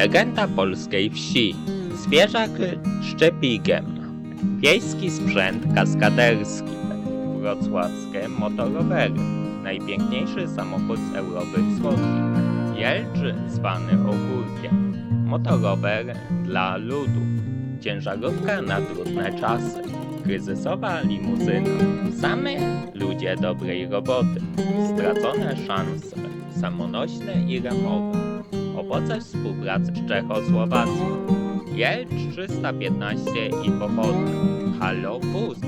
Legenda polskiej wsi. Zwierzak szczepigiem. Wiejski sprzęt kaskaderski. Wrocławskie motorowery. Najpiękniejszy samochód z Europy Wschodniej. Jelcz zwany ogórkiem. Motorower dla ludu. Ciężarówka na trudne czasy. Kryzysowa limuzyna. Same ludzie dobrej roboty. Stracone szanse. Samonośne i remowe. Owoce współpracy z Czechosłowacją. Jelcz 315 i pochodne. Halo Bus.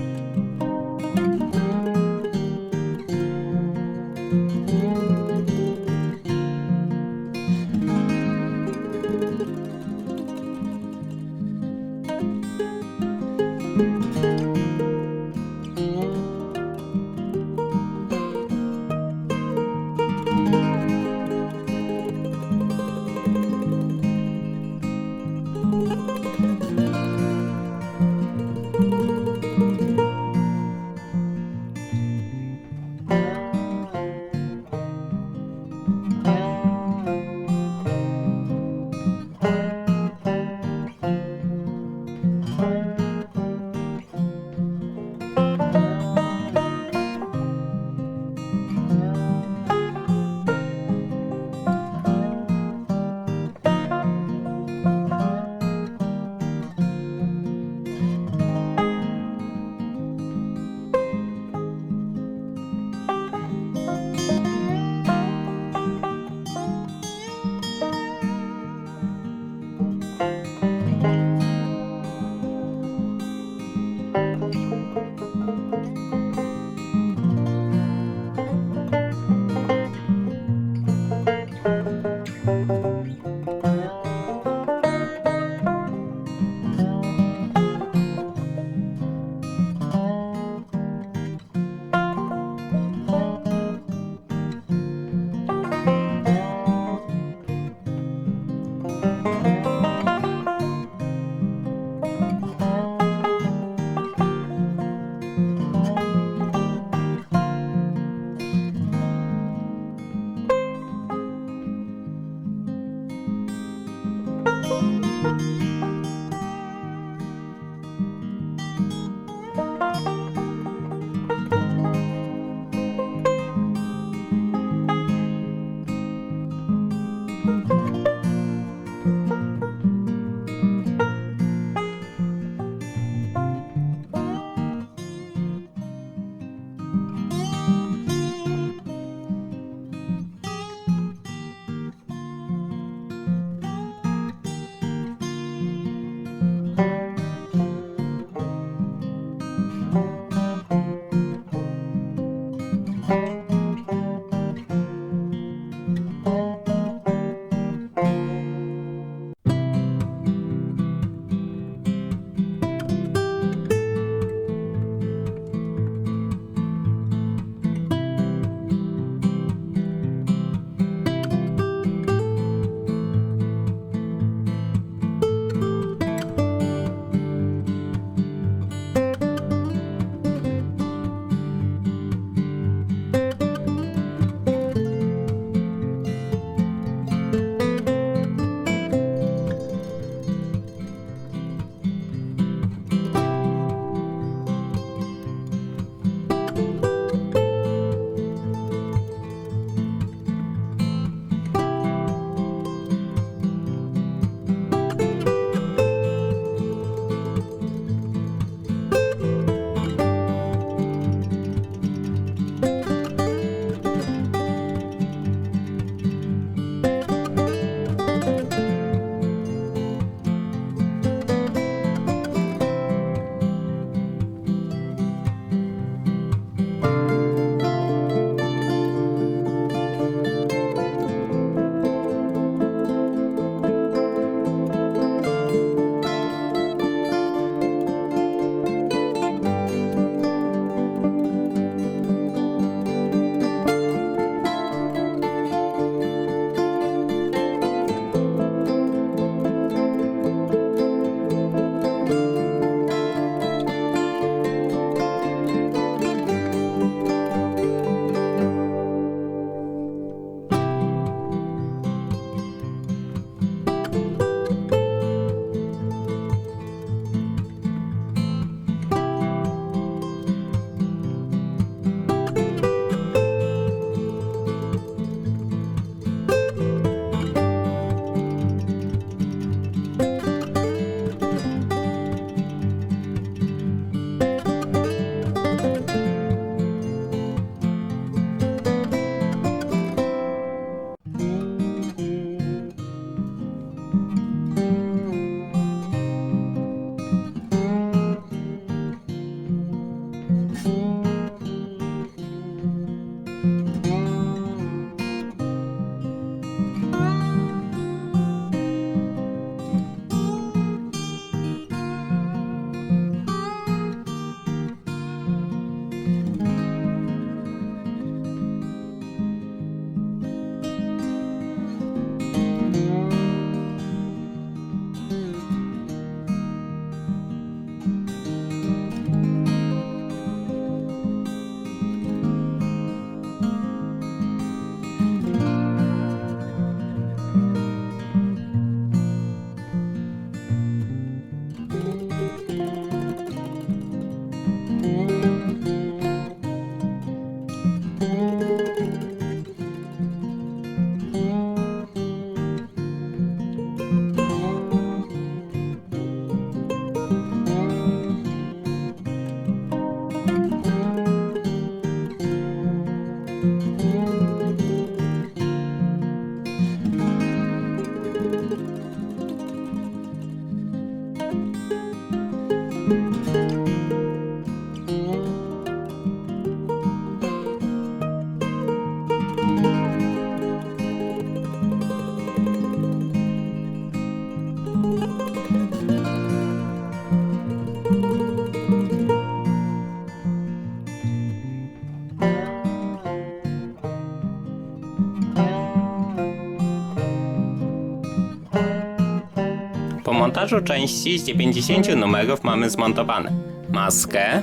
Montażu części z 90 numerów mamy zmontowane maskę,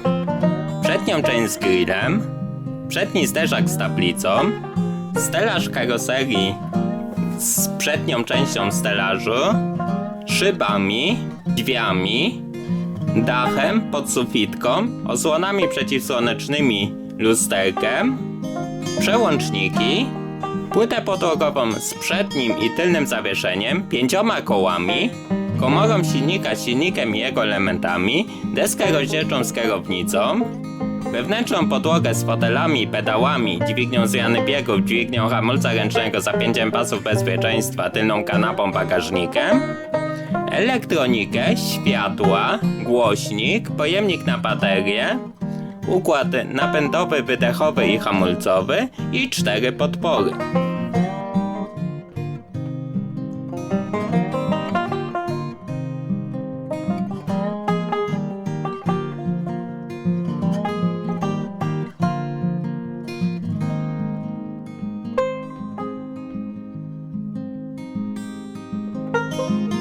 przednią część z grillem, przedni zderzak z tablicą, stelaż karoserii z przednią częścią stelażu, szybami, drzwiami, dachem, podsufitką, osłonami przeciwsłonecznymi, lusterkiem, przełączniki, płytę podłogową z przednim i tylnym zawieszeniem, pięcioma kołami, komorą silnika z silnikiem i jego elementami, deskę rozdzielczą z kierownicą, wewnętrzną podłogę z fotelami, pedałami, dźwignią zmiany biegów, dźwignią hamulca ręcznego, zapięciem pasów bezpieczeństwa, tylną kanapą, bagażnikiem, elektronikę, światła, głośnik, pojemnik na baterię, układ napędowy, wydechowy i hamulcowy i cztery podpory. you